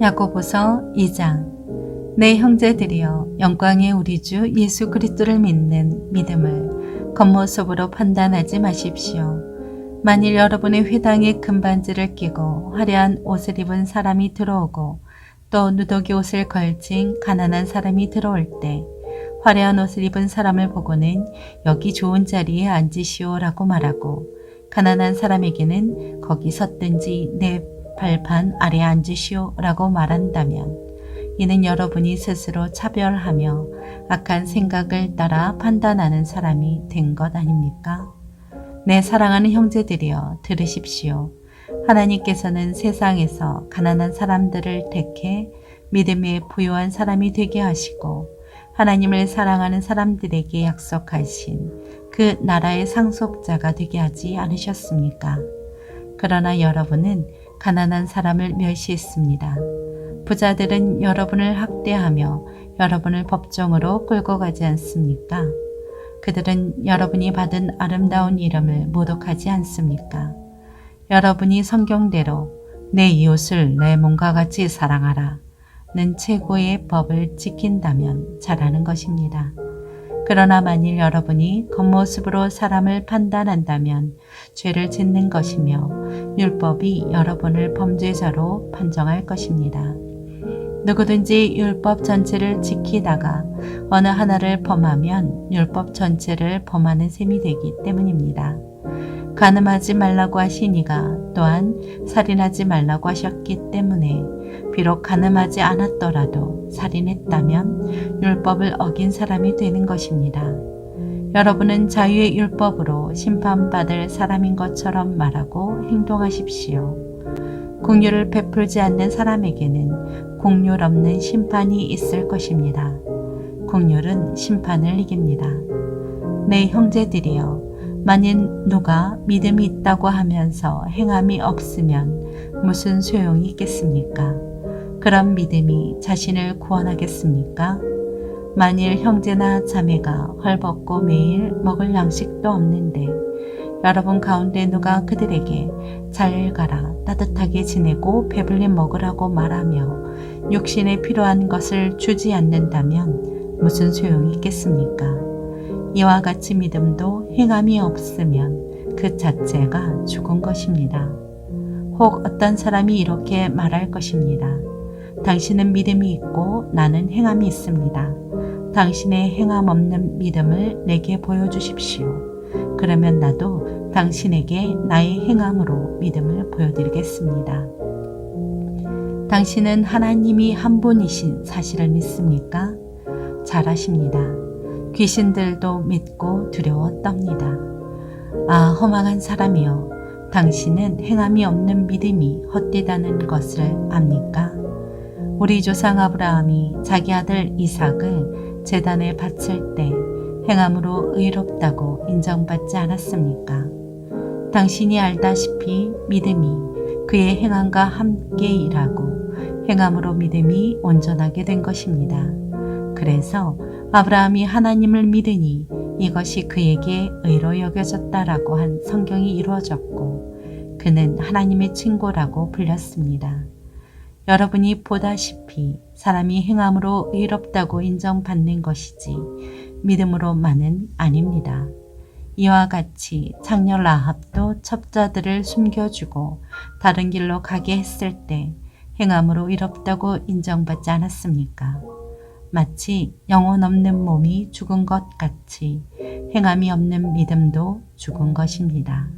야고보서 2장 내 형제들이여 영광의 우리 주 예수 그리스도를 믿는 믿음을 겉모습으로 판단하지 마십시오. 만일 여러분의 회당에 금반지를 끼고 화려한 옷을 입은 사람이 들어오고 또 누더기 옷을 걸친 가난한 사람이 들어올 때 화려한 옷을 입은 사람을 보고는 여기 좋은 자리에 앉으시오라고 말하고 가난한 사람에게는 거기 섰든지 내 발판 아래 앉으시오라고 말한다면 이는 여러분이 스스로 차별하며 악한 생각을 따라 판단하는 사람이 된 것 아닙니까? 내 사랑하는 형제들이여 들으십시오. 하나님께서는 세상에서 가난한 사람들을 택해 믿음에 부유한 사람이 되게 하시고 하나님을 사랑하는 사람들에게 약속하신 그 나라의 상속자가 되게 하지 않으셨습니까? 그러나 여러분은 가난한 사람을 멸시했습니다. 부자들은 여러분을 학대하며 여러분을 법정으로 끌고 가지 않습니까? 그들은 여러분이 받은 아름다운 이름을 모독하지 않습니까? 여러분이 성경대로 내 이웃을 내 몸과 같이 사랑하라. 는 최고의 법을 지킨다면 잘하는 것입니다. 그러나 만일 여러분이 겉모습으로 사람을 판단한다면 죄를 짓는 것이며 율법이 여러분을 범죄자로 판정할 것입니다. 누구든지 율법 전체를 지키다가 어느 하나를 범하면 율법 전체를 범하는 셈이 되기 때문입니다. 가늠하지 말라고 하시니가 또한 살인하지 말라고 하셨기 때문에 비록 가늠하지 않았더라도 살인했다면 율법을 어긴 사람이 되는 것입니다. 여러분은 자유의 율법으로 심판받을 사람인 것처럼 말하고 행동하십시오. 공유를 베풀지 않는 사람에게는 공률 없는 심판이 있을 것입니다. 공률은 심판을 이깁니다. 내 형제들이여, 만일 누가 믿음이 있다고 하면서 행함이 없으면 무슨 소용이 있겠습니까? 그런 믿음이 자신을 구원하겠습니까? 만일 형제나 자매가 헐벗고 매일 먹을 양식도 없는데 여러분 가운데 누가 그들에게 잘 가라 따뜻하게 지내고 배불리 먹으라고 말하며 육신에 필요한 것을 주지 않는다면 무슨 소용이 있겠습니까? 이와 같이 믿음도 행함이 없으면 그 자체가 죽은 것입니다. 혹 어떤 사람이 이렇게 말할 것입니다. 당신은 믿음이 있고 나는 행함이 있습니다. 당신의 행함 없는 믿음을 내게 보여주십시오. 그러면 나도 당신에게 나의 행함으로 믿음을 보여드리겠습니다. 당신은 하나님이 한 분이신 사실을 믿습니까? 잘하십니다. 귀신들도 믿고 두려워 떱니다. 아, 허망한 사람이여. 당신은 행함이 없는 믿음이 헛되다는 것을 압니까? 우리 조상 아브라함이 자기 아들 이삭을 재단에 바칠 때 행함으로 의롭다고 인정받지 않았습니까? 당신이 알다시피 믿음이 그의 행함과 함께 일하고 행함으로 믿음이 온전하게 된 것입니다. 그래서 아브라함이 하나님을 믿으니 이것이 그에게 의로 여겨졌다라고 한 성경이 이루어졌고 그는 하나님의 친구라고 불렸습니다. 여러분이 보다시피 사람이 행함으로 의롭다고 인정받는 것이지 믿음으로만은 아닙니다. 이와 같이 창녀 라합도 첩자들을 숨겨주고 다른 길로 가게 했을 때 행함으로 의롭다고 인정받지 않았습니까? 마치 영혼 없는 몸이 죽은 것 같이 행함이 없는 믿음도 죽은 것입니다.